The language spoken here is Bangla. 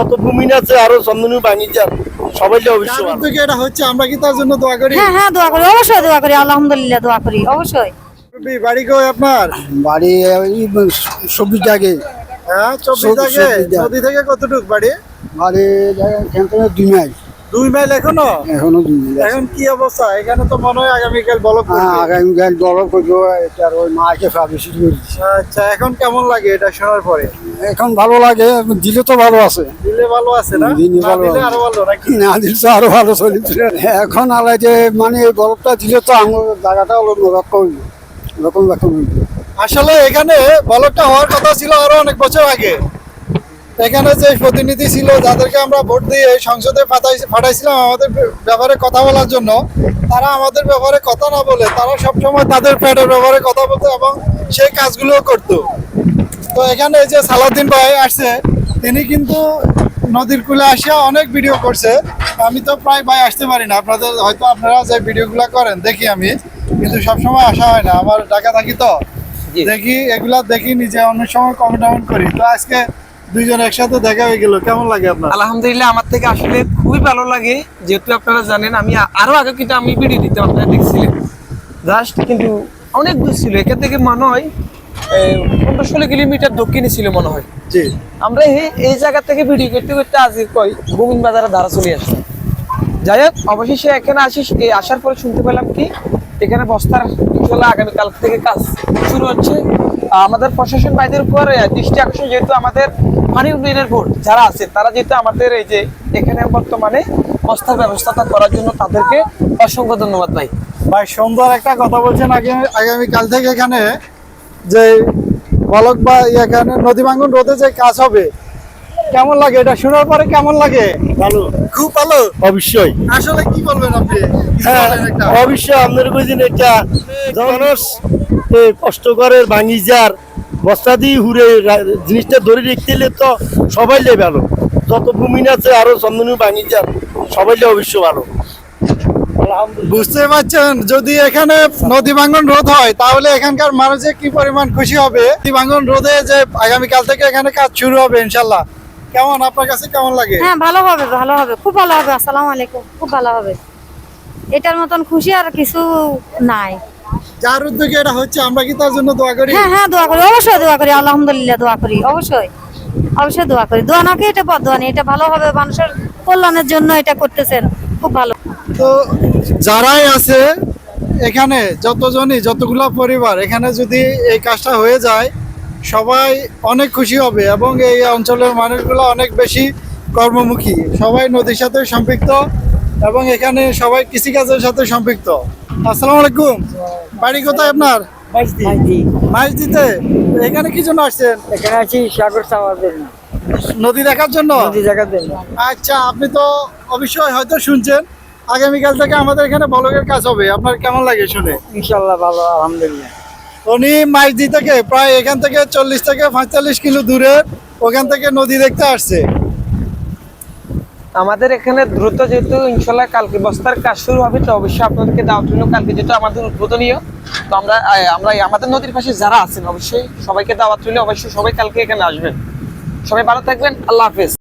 যত ভূমি আছে আরও চন্দনী বাঙিজার সবাই অবশ্য থেকে এটা হচ্ছে আমরা কি তার জন্য দোয়া করি? হ্যাঁ হ্যাঁ দোয়া করি অবশ্যই দোয়া করি আলহামদুলিল্লাহ দোয়া করি অবশ্যই। বাড়ি কই আপনার? বাড়ি সবুজ জাগে হ্যাঁ চব্বিশ জাগে নদী থেকে কতটুক বাড়ি? বাড়ি এখান থেকে দুই মাইল। দুই মাইল এখনও? এখনও দুই মাইল এখন কি অবস্থা? এখানে তো মনে হয় আগামীকাল বলক হ্যাঁ আগামীকাল বরফ করব এটার ওই মাকে পাবলিসিটি করেছি আচ্ছা এখন কেমন লাগে এটা শোনার পরে? এখন ভালো লাগে দিলে তো ভালো আছে। দিলে ভালো আছে না? দিলে ভালো আরও ভালো নাকি? না দিলে তো আরও ভালো চলিছে এখন আলাই যে মানে এই বরফটা দিলে তো আমার জায়গাটা হলো রক্ষা হইব রকম রকম আসলে এখানে বলকটা হওয়ার কথা ছিল আরও অনেক বছর আগে। এখানে যে প্রতিনিধি ছিল যাদেরকে আমরা ভোট দিয়ে সংসদে পাঠাই- পাঠাইছিলাম আমাদের ব্যাপারে কথা বলার জন্য তারা আমাদের ব্যাপারে কথা না বলে তারা সবসময় তাদের পেটের ব্যাপারে কথা বলতো এবং সেই কাজগুলো করতো। তো এখানে এই যে সালাউদ্দিন ভাই আসছে তিনি কিন্তু নদীর কূলে আসিয়া অনেক ভিডিও করছে। আমি তো প্রায় ভাই আসতে পারি না আপনাদের হয়তো আপনারা যে ভিডিওগুলো করেন দেখি আমি। কিন্তু সবসময় আসা হয় না আমার ঢাকা থাকি তো। দেখি এগুলা দেখি নিজে অন্য সময় কমেন্ট টমেন্ট করি। তো আজকে দুইজন একসাথে দেখা হয়ে গেল। কেমন লাগে আপনার? আলহামদুলিল্লাহ আমার থেকে আসলে খুবই ভালো লাগে। যেহেতু আপনারা জানেন আমি আরও আগে কিন্তু আমি ভিডিও দিতে আপনারা দেখছিলেন। জাস্ট কিন্তু অনেক দূর ছিল এখান থেকে মনে হয় পনেরো ষোলো কিলোমিটার দক্ষিণে ছিল মনে হয়। জি। আমরা এই এই জায়গা থেকে ভিডিও করতে করতে আজকে কই গোবিন্দ বাজারের ধারা চলে আসছি যাই হোক অবশেষে এখানে আসি এই আসার পরে শুনতে পেলাম কি এখানে বস্তার ইনশাল্লাহ আগামীকাল থেকে কাজ শুরু হচ্ছে। আমাদের প্রশাসন ভাইদের উপর দৃষ্টি আকর্ষণ যেহেতু আমাদের পানি উন্নয়নের বোর্ড যারা আছে, তারা যেহেতু আমাদের এই যে এখানে বর্তমানে বস্তার ব্যবস্থাটা করার জন্য তাদেরকে অসংখ্য ধন্যবাদ ভাই। ভাই, সুন্দর একটা কথা বলছেন আগে আগামী থেকে এখানে যে বলক বা এখানে নদী ভাঙ্গন রোদে যে কাজ হবে কেমন লাগে? এটা শোনার পরে কেমন লাগে? ভালো। খুব ভালো। অবশ্যই। আসলে কি বলবেন আপনি? হ্যাঁ একটা। অবশ্যই আপনার কইছেন এটা মানুষ এ, কষ্ট করে ভাঙিজার বস্তা দিয়ে হুড়ে রা- জিনিসটা ধরে রাখতে তো সবাই ভালো। যত ভূমিন আছে আরও চন্দনী বাঙিজার সবাই অবশ্য ভালো। আলহামদুলিল্লাহ। বুঝতে পারছেন? যদি এখানে নদী ভাঙ্গন রোধ হয় তাহলে এখানকার মানুষের কি পরিমাণ খুশি হবে? নদী ভাঙ্গন রোধে যে আগামীকাল থেকে এখানে কাজ শুরু হবে ইনশাল্লাহ। কেমন? আপনার কাছে কেমন লাগে? হ্যাঁ ভালো হবে ভালো হবে। খুব ভালো হবে আসসালামু আলাইকুম। খুব ভালো হবে। এটার মতন খুশি আর কিছু নাই। যার উদ্যোগে এটা হচ্ছে আমরা কি তার জন্য দোয়া করি? হ্যাঁ হ্যাঁ দোয়া করি অবশ্যই দোয়া করি আলহামদুলিল্লাহ দোয়া করি অবশ্যই। অবশ্যই দোয়া করি। দোয়া নাকি এটা পদ দোয়া এটা ভালো হবে মানুষের কল্যাণের জন্য এটা করতেছেন। খুব ভালো। তো যারাই আছে এখানে যতজনই যতগুলা পরিবার এখানে যদি এই কাজটা হয়ে যায় সবাই অনেক খুশি হবে এবং এই অঞ্চলের মানুষগুলো অনেক বেশি কর্মমুখী। সবাই নদীর সাথে সম্পৃক্ত এবং এখানে সবাই কৃষিকাজের সাথে সম্পৃক্ত। আসসালামু আলাইকুম। বাড়ি কোথায় আপনার? মাছ দিতে এখানে কি জন্য আসছেন? এখানে আছি সাগর চাওয়ার জন্য। নদী দেখার জন্য? জায়গার জন্য। আচ্ছা আপনি তো অবশ্যই হয়তো শুনছেন আগামীকাল থেকে আমাদের এখানে বলকের কাজ হবে। আপনার কেমন লাগে শুনে? ইনশাল্লাহ ভালো আলহামদুলিল্লাহ। উনি মাইজদি থেকে, প্রায় এখান থেকে চল্লিশ থেকে পঁয়তাল্লিশ কিলো দূরে ওখান থেকে নদী দেখতে আসছে। আমাদের এখানে দ্রুত যেহেতু ইনশাল্লাহ কালকে বস্তার কাজ শুরু হবে, তো অবশ্যই আপনাদেরকে দাওয়াত রইল কালকে যেহেতু আমাদের উদ্বোধনীয়, তো আমরা আমরা আমাদের নদীর পাশে যারা আছেন, অবশ্যই সবাইকে দাওয়াত রইল অবশ্যই সবাই কালকে এখানে আসবেন। সবাই ভালো থাকবেন, আল্লাহ হাফেজ।